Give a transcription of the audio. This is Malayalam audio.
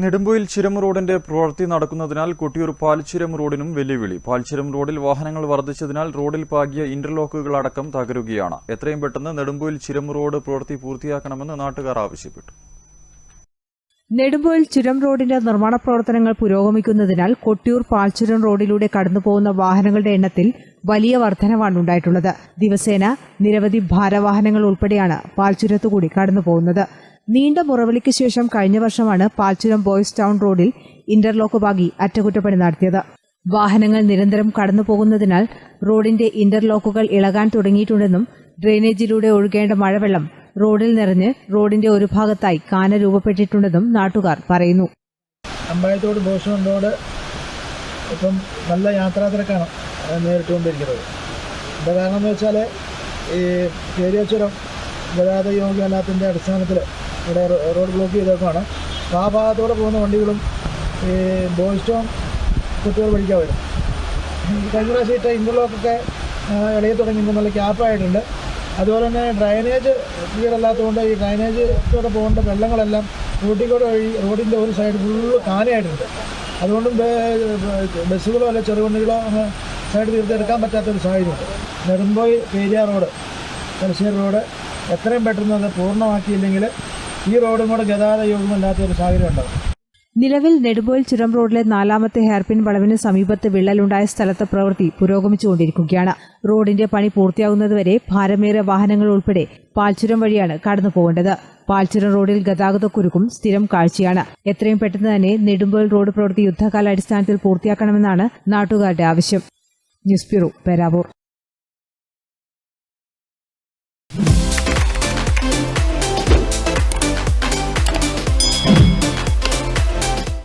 നെടുമ്പൊയിൽ ചുരം റോഡിന്റെ പ്രവൃത്തി നടക്കുന്നതിനാൽ കൊട്ടിയൂർ പാൽച്ചുരം റോഡിനും വെല്ലുവിളി. പാൽച്ചുരം റോഡിൽ വാഹനങ്ങൾ വർദ്ധിച്ചതിനാൽ റോഡിൽ പാകിയ ഇന്റർലോക്കുകൾ അടക്കം തകരുകയാണ്. എത്രയും പെട്ടെന്ന് നെടുമ്പൊയിൽ ചുരം റോഡ് പ്രവൃത്തി പൂർത്തിയാക്കണമെന്ന് നാട്ടുകാർ ആവശ്യപ്പെട്ടു. നെടുമ്പോയിൽ ചുരം റോഡിന്റെ നിർമ്മാണ പ്രവർത്തനങ്ങൾ പുരോഗമിക്കുന്നതിനാൽ കൊട്ടിയൂർ പാൽച്ചുരം റോഡിലൂടെ കടന്നുപോകുന്ന വാഹനങ്ങളുടെ എണ്ണത്തിൽ വലിയ വർധനവാണ് ഉണ്ടായിട്ടുള്ളത്. ദിവസേന നിരവധി ഭാരവാഹനങ്ങൾ ഉൾപ്പെടെയാണ് പാൽച്ചുരത്തുകൂടി കടന്നുപോകുന്നത്. നീണ്ട മുറവിളിക്ക് ശേഷം കഴിഞ്ഞ വർഷമാണ് പാൽച്ചുരം ബോയ്സ് ടൗൺ റോഡിൽ ഇന്റർലോക്ക് പാകി അറ്റകുറ്റപ്പണി നടത്തിയത്. വാഹനങ്ങൾ നിരന്തരം കടന്നുപോകുന്നതിനാൽ റോഡിന്റെ ഇന്റർലോക്കുകൾ ഇളകാൻ തുടങ്ങിയിട്ടുണ്ടെന്നും ഡ്രെയിനേജിലൂടെ ഒഴുകേണ്ട മഴവെള്ളം റോഡിൽ നിറഞ്ഞ് റോഡിന്റെ ഒരു ഭാഗത്തായി കാന രൂപപ്പെട്ടിട്ടുണ്ടെന്നും നാട്ടുകാർ പറയുന്നു. അമ്പായത്തോട് റോഡ് ഇപ്പം നല്ല യാത്രാ തിരക്കാണ് അത് നേരിട്ടുകൊണ്ടിരിക്കുന്നത്. എന്താ കാരണം എന്ന് വെച്ചാൽ ഈ പേരിയച്ചുരം ഗതാഗത യോഗ്യമല്ലാത്തതിന്റെ അടിസ്ഥാനത്തിൽ ഇവിടെ റോഡ് ബ്ലോക്ക് ചെയ്തേക്കുവാണ്. അപ്പോൾ ആ ഭാഗത്തോടെ പോകുന്ന വണ്ടികളും ഈ ബോയ്സ്റ്റോൺ കുട്ടികൾ വഴിക്കാൻ വരും. കഴിഞ്ഞ പ്രാവശ്യം ഇട്ട ഇന്റർലോക്കൊക്കെ ഇളകി തുടങ്ങിയപ്പോൾ നല്ല ക്യാപ്പായിട്ടുണ്ട് അതുപോലെ തന്നെ ഡ്രൈനേജ് ക്ലിയർ അല്ലാത്തതുകൊണ്ട് ഈ ഡ്രൈനേജ് കൂടെ പോകേണ്ട വെള്ളങ്ങളെല്ലാം റോഡിൽ വഴി റോഡിന്റെ ഒരു സൈഡ് ഫുള്ള് കാനയായിട്ടുണ്ട് അതുകൊണ്ടും ബസ്സുകളോ ചെറു ചെറുവണ്ടികളോ അങ്ങ് സൈഡ് തീർത്തെടുക്കാൻ പറ്റാത്തൊരു സാഹചര്യമുണ്ട്. നെടുമ്പോയി പേരിയ റോഡ് തലശ്ശേരി റോഡ് എത്രയും പെട്ടെന്ന് അത് പൂർണമാക്കിയില്ലെങ്കിൽ ഈ റോഡും കൂടെ ഗതാഗത യോഗ്യമല്ലാത്ത ഒരു സാഹചര്യം ഉണ്ടാവും നിലവിൽ നെടുമ്പോയിൽ ചുരം റോഡിലെ നാലാമത്തെ ഹെയർപിൻ വളവിന് സമീപത്ത് വിള്ളലുണ്ടായ സ്ഥലത്ത് പ്രവൃത്തി പുരോഗമിച്ചുകൊണ്ടിരിക്കുകയാണ്. റോഡിന്റെ പണി പൂർത്തിയാകുന്നതുവരെ ഭാരമേറിയ വാഹനങ്ങൾ ഉൾപ്പെടെ പാൽച്ചുരം വഴിയാണ് കടന്നു പോകേണ്ടത് പാൽച്ചുരം റോഡിൽ ഗതാഗതക്കുരുക്കും സ്ഥിരം കാഴ്ചയാണ്. എത്രയും പെട്ടെന്ന് തന്നെ നെടുമ്പോയിൽ റോഡ് പ്രവൃത്തി യുദ്ധകാലാടിസ്ഥാനത്തിൽ പൂർത്തിയാക്കണമെന്നാണ് നാട്ടുകാരുടെ ആവശ്യം. News bureau Peravoor.